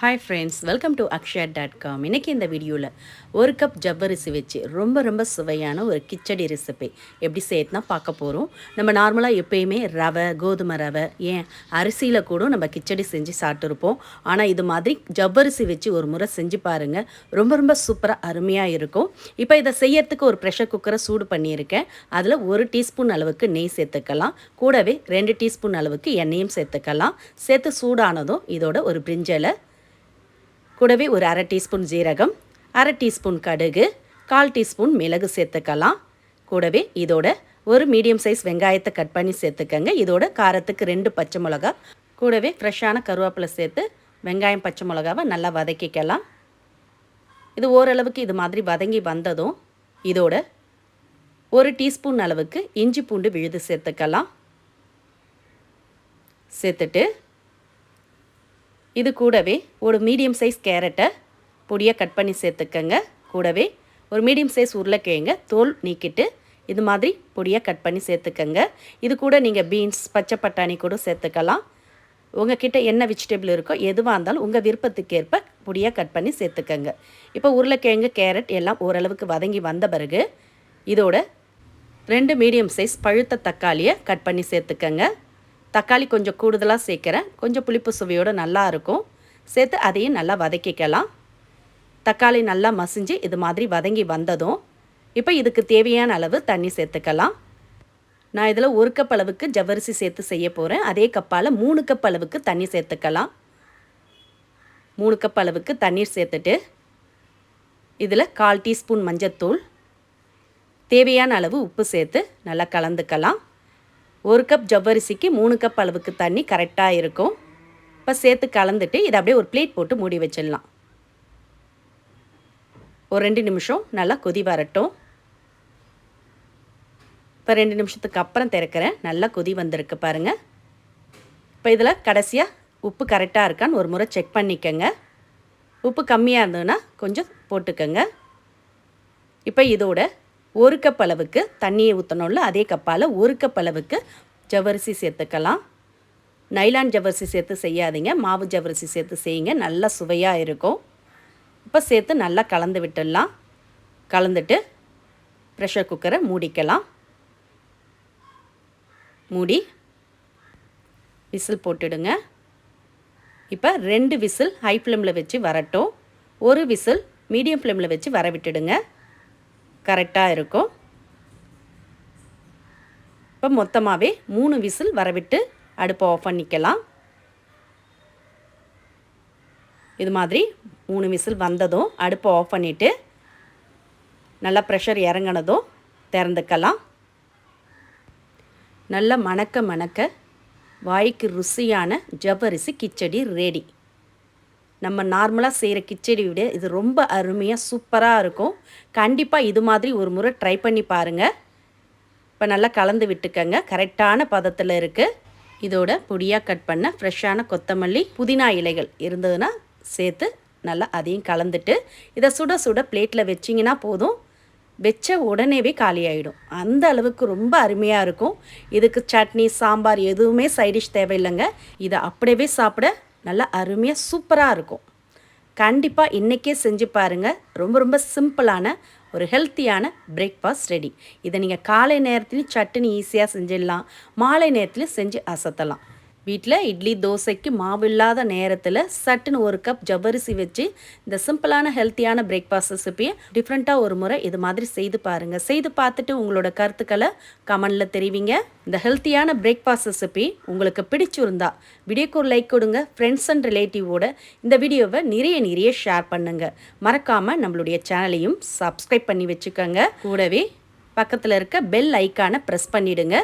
Hi friends welcome to Akshaya dot com இன்றைக்கி இந்த வீடியோவில் ஒரு கப் ஜவ்வரிசி வச்சு ரொம்ப ரொம்ப சுவையான ஒரு கிச்சடி ரெசிபி எப்படி சேர்த்துனா பார்க்க போகிறோம் நம்ம நார்மலாக எப்பயுமே ரவை கோதுமை ரவை ஏன் அரிசியில் கூட நம்ம கிச்சடி செஞ்சு சாப்பிட்ருப்போம் ஆனால் இது மாதிரி ஜவ்வரிசி வச்சு ஒரு முறை செஞ்சு பாருங்கள் ரொம்ப ரொம்ப சூப்பராக அருமையாக இருக்கும். இப்போ இதை செய்யறதுக்கு ஒரு ப்ரெஷர் குக்கரை சூடு பண்ணியிருக்கேன். அதில் ஒரு டீஸ்பூன் அளவுக்கு நெய் சேர்த்துக்கலாம். கூடவே ரெண்டு டீஸ்பூன் அளவுக்கு எண்ணெயும் சேர்த்துக்கலாம். சேர்த்து சூடானதும் இதோட ஒரு பிரிஞ்சலை கூடவே ஒரு அரை டீஸ்பூன் ஜீரகம் அரை டீஸ்பூன் கடுகு கால் டீஸ்பூன் மிளகு சேர்த்துக்கலாம். கூடவே இதோட ஒரு மீடியம் சைஸ் வெங்காயத்தை கட் பண்ணி சேர்த்துக்கங்க. இதோட காரத்துக்கு ரெண்டு பச்சை மிளகா கூடவே ஃப்ரெஷ்ஷான கருவேப்பிலை சேர்த்து வெங்காயம் பச்சை மிளகாவை நல்லா வதக்கிக்கலாம். இது ஓரளவுக்கு இது மாதிரி வதங்கி வந்ததும் இதோட ஒரு டீஸ்பூன் அளவுக்கு இஞ்சி பூண்டு விழுது சேர்த்துக்கலாம். சேர்த்துட்டு இது கூடவே ஒரு மீடியம் சைஸ் கேரட்டை பொடியாக கட் பண்ணி சேர்த்துக்கங்க. கூடவே ஒரு மீடியம் சைஸ் உருளைக்கிழங்க தோல் நீக்கிட்டு இது மாதிரி பொடியாக கட் பண்ணி சேர்த்துக்கங்க. இது கூட நீங்கள் பீன்ஸ் பச்சை பட்டாணி கூட சேர்த்துக்கலாம். உங்ககிட்ட என்ன வெஜிடபிள் இருக்கோ எதுவாக இருந்தாலும் உங்கள் விருப்பத்துக்கேற்ப பொடியாக கட் பண்ணி சேர்த்துக்கங்க. இப்போ உருளைக்கிழங்கு கேரட் எல்லாம் ஓரளவுக்கு வதங்கி வந்த பிறகு இதோட ரெண்டு மீடியம் சைஸ் பழுத்த தக்காளியை கட் பண்ணி சேர்த்துக்கங்க. தக்காளி கொஞ்சம் கூடுதலாக சேர்க்குறேன். கொஞ்சம் புளிப்பு சுவையோடு நல்லா இருக்கும். சேர்த்து அதையும் நல்லா வதக்கிக்கலாம். தக்காளி நல்லா மசிஞ்சு இது மாதிரி வதங்கி வந்ததும் இப்போ இதுக்கு தேவையான அளவு தண்ணி சேர்த்துக்கலாம். நான் இதில் ஒரு கப் அளவுக்கு ஜவ்வரிசி சேர்த்து செய்ய போகிறேன் அதே கப்பால் மூணு கப் அளவுக்கு தண்ணி சேர்த்துக்கலாம். மூணு கப் அளவுக்கு தண்ணீர் சேர்த்துட்டு இதில் கால் டீஸ்பூன் மஞ்சத்தூள். தேவையான அளவு உப்பு சேர்த்து நல்லா கலந்துக்கலாம். ஒரு கப் ஜவ்வரிசிக்கு மூணு கப் அளவுக்கு தண்ணி கரெக்டாக இருக்கும். இப்போ சேர்த்து கலந்துட்டு இதை அப்படியே ஒரு பிளேட் போட்டு மூடி வச்சிடலாம். ஒரு ரெண்டு நிமிஷம் நல்லா கொதி வரட்டும். இப்போ ரெண்டு நிமிஷத்துக்கு அப்புறம் திறக்கிறேன். நல்லா கொதி வந்திருக்கு பாருங்கள் இப்போ இதில் கடைசியாக உப்பு கரெக்டாக இருக்கான்னு ஒரு முறை செக் பண்ணிக்கோங்க. உப்பு கம்மியாக இருந்ததுன்னா கொஞ்சம் போட்டுக்கோங்க. இப்போ இதோட ஒரு கப் அளவுக்கு தண்ணியை ஊற்றணும்ல அதே கப்பால் ஒரு கப் அளவுக்கு ஜவ்வரிசி சேர்த்துக்கலாம். நைலான் ஜவரிசி சேர்த்து செய்யாதீங்க. மாவு ஜவரிசி சேர்த்து செய்யுங்க. நல்லா சுவையாக இருக்கும். இப்போ சேர்த்து நல்லா கலந்து விட்டுடலாம். கலந்துட்டு ப்ரெஷர் குக்கரை மூடிக்கலாம். மூடி விசில் போட்டுடுங்க. இப்போ ரெண்டு விசில் ஹை ஃப்ளேமில் வச்சு வரட்டும். ஒரு விசில் மீடியம் ஃப்ளேமில் வச்சு வர விட்டுடுங்க. கரெக்டாக இருக்கும். இப்போ மொத்தமாகவே மூணு விசில் வரவிட்டு அடுப்பை ஆஃப் பண்ணிக்கலாம். இது மாதிரி மூணு விசில் வந்ததும் அடுப்பை ஆஃப் பண்ணிவிட்டு நல்லா ப்ரெஷர் இறங்கினதும் திறந்துக்கலாம். நல்லா மணக்க மணக்க வாய்க்கு ருசியான ஜவ்வரிசி கிச்சடி ரெடி நம்ம நார்மலாக செய்கிற கிச்சடி விட இது ரொம்ப அருமையாக சூப்பராக இருக்கும். கண்டிப்பாக இது மாதிரி ஒரு முறை ட்ரை பண்ணி பாருங்கள் இப்போ நல்லா கலந்து விட்டுக்கங்க. கரெக்டான பதத்தில் இருக்குது இதோட பொடியாக கட் பண்ண ஃப்ரெஷ்ஷான கொத்தமல்லி புதினா இலைகள் இருந்ததுன்னா சேர்த்து நல்லா அதையும் கலந்துட்டு இதை சுட சுட பிளேட்டில் வச்சிங்கன்னா போதும். வச்ச உடனேவே காலி ஆகிடும் அந்த அளவுக்கு ரொம்ப அருமையாக இருக்கும். இதுக்கு சட்னி சாம்பார் எதுவுமே சைடிஷ் தேவையில்லைங்க. இதை அப்படியே சாப்பிட நல்லா அருமையாக சூப்பராக இருக்கும். கண்டிப்பாக இன்றைக்கே செஞ்சு பாருங்கள் ரொம்ப ரொம்ப சிம்பிளான ஒரு ஹெல்த்தியான பிரேக்ஃபாஸ்ட் ரெடி இதை நீங்கள் காலை நேரத்துலையும் சட்னி ஈஸியாக செஞ்சிடலாம். மாலை நேரத்துலையும் செஞ்சு அசத்தலாம். வீட்டில் இட்லி தோசைக்கு மாவு இல்லாத நேரத்தில் சட்டுன்னு ஒரு கப் ஜவ்வரிசி வச்சு இந்த சிம்பிளான ஹெல்த்தியான பிரேக்ஃபாஸ்ட் ரெசிபியை டிஃப்ரெண்ட்டாக ஒரு முறை இது மாதிரி செய்து பாருங்கள் செய்து பார்த்துட்டு உங்களோட கருத்துக்களை கமெண்டில் தெரிவிங்க. இந்த ஹெல்த்தியான பிரேக்ஃபாஸ்ட் ரெசிபி உங்களுக்கு பிடிச்சிருந்தா வீடியோக்கு ஒரு லைக் கொடுங்க. ஃப்ரெண்ட்ஸ் அண்ட் ரிலேட்டிவோட இந்த வீடியோவை நிறைய நிறைய ஷேர் பண்ணுங்கள் மறக்காமல் நம்மளுடைய சேனலையும் சப்ஸ்கிரைப் பண்ணி வச்சுக்கோங்க. கூடவே பக்கத்தில் இருக்க பெல் ஐக்கானை ப்ரெஸ் பண்ணிவிடுங்க